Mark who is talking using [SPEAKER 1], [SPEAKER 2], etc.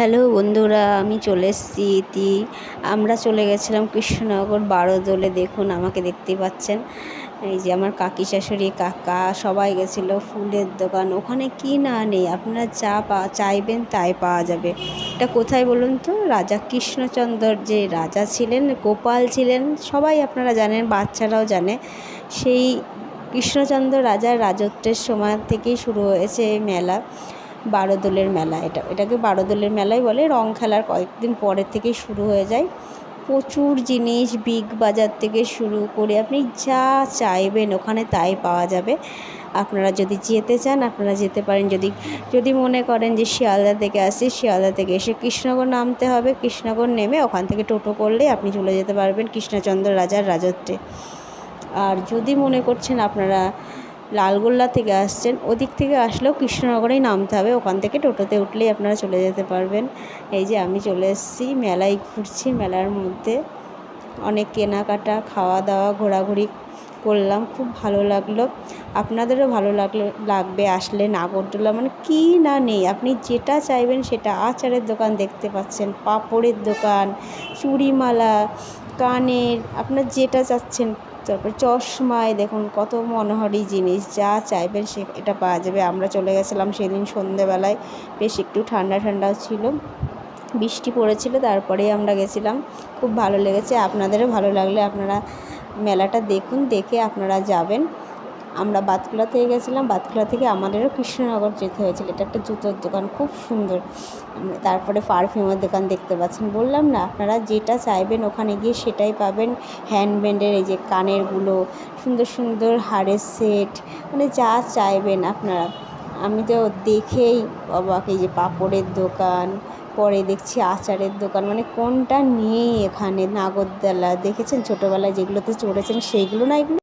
[SPEAKER 1] Hello বন্ধুরা, আমি চলে এসেছি ইতি। আমরা চলে গেছিলাম কৃষ্ণনগর বারোদোলে দেখুন আমাকে দেখতে পাচ্ছেন। এই যে আমার কাকি শাশুড়ি, কাকা, সবাই গেছিল ফুলের দোকান। ওখানে কি না নেই, আপনারা যা পা, চাইবেন তাই পাওয়া যাবে। এটা কোথায় বলুন তো? রাজা কৃষ্ণচন্দ্র যে রাজা ছিলেন, গোপাল ছিলেন, সবাই আপনারা জানেন, বাচ্চারাও জানে। সেই কৃষ্ণচন্দ্র রাজার রাজত্বের সময় থেকেই শুরু হয়েছে এই মেলা। বারোদোলের মেলা, এটা, এটাকে বারোদোলের মেলাই বলে। রং খেলার কয়েকদিন পরের থেকেই শুরু হয়ে যায়। প্রচুর জিনিস বিগ বাজার থেকে শুরু করে আপনি যা চাইবেন ওখানে তাই পাওয়া যাবে। আপনারা যদি যেতে চান, আপনারা যেতে পারেন। যদি যদি মনে করেন যে শিয়ালদা থেকে আসি শিয়ালদা থেকে এসে কৃষ্ণনগর নামতে হবে। কৃষ্ণনগর নেমে ওখান থেকে টোটো করলে আপনি চলে যেতে পারবেন কৃষ্ণচন্দ্র রাজার রাজত্বে। আর যদি মনে করছেন আপনারা লালগোল্লা থেকে আসছেন, ওদিক থেকে আসলেও কৃষ্ণনগরেই নামতে হবে, ওখান থেকে টোটোতে উঠলেই আপনারা চলে যেতে পারবেন। এই যে আমি চলে এসেছি, মেলায় ঘুরছি, মেলার মধ্যে অনেক কেনাকাটা খাওয়া দাওয়া ঘোরাঘুরি করলাম, খুব ভালো লাগল। আপনাদেরও ভালো লাগল, লাগবে আসলে নাগরদোলা মানে কী না নেই, আপনি যেটা চাইবেন সেটা আচারের দোকান দেখতে পাচ্ছেন, পাঁপড়ের দোকান, চুড়িমালা কানের, আপনার যেটা চাচ্ছেন, তারপর চশমায় দেখুন কত মনোহারী জিনিস, যা চাইবেন সে, এটা পাওয়া যাবে। আমরা চলে গেছিলাম সেদিন সন্ধেবেলায়, বেশ একটু ঠান্ডা ঠান্ডাও ছিল, বৃষ্টি পড়েছিল, তারপরেই আমরা গেছিলাম। খুব ভালো লেগেছে, আপনাদেরও ভালো লাগলে আপনারা মেলাটা দেখুন, দেখে আপনারা যাবেন। আমরা বাতকুলা থেকে গেছিলাম বাতকুলা থেকে আমাদেরও কৃষ্ণনগর যেতে হয়েছিল। এটা একটা জুতোর দোকান, খুব সুন্দর। তারপরে পারফিউমের দোকান দেখতে পাচ্ছেন। বললাম, না, আপনারা যেটা চাইবেন ওখানে গিয়ে সেটাই পাবেন। হ্যান্ডব্যান্ডের এই যে কানেরগুলো, সুন্দর সুন্দর হারের সেট মানে যা চাইবেন আপনারা। আমি তো দেখেই অবাক, এই যে পাপড়ের দোকান, পরে দেখছি আচারের দোকান মানে কোনটা নেই এখানে, নাগরদোলা। দেখেছেন ছোটোবেলায় যেগুলোতে চড়েছেন, সেইগুলো না, এগুলো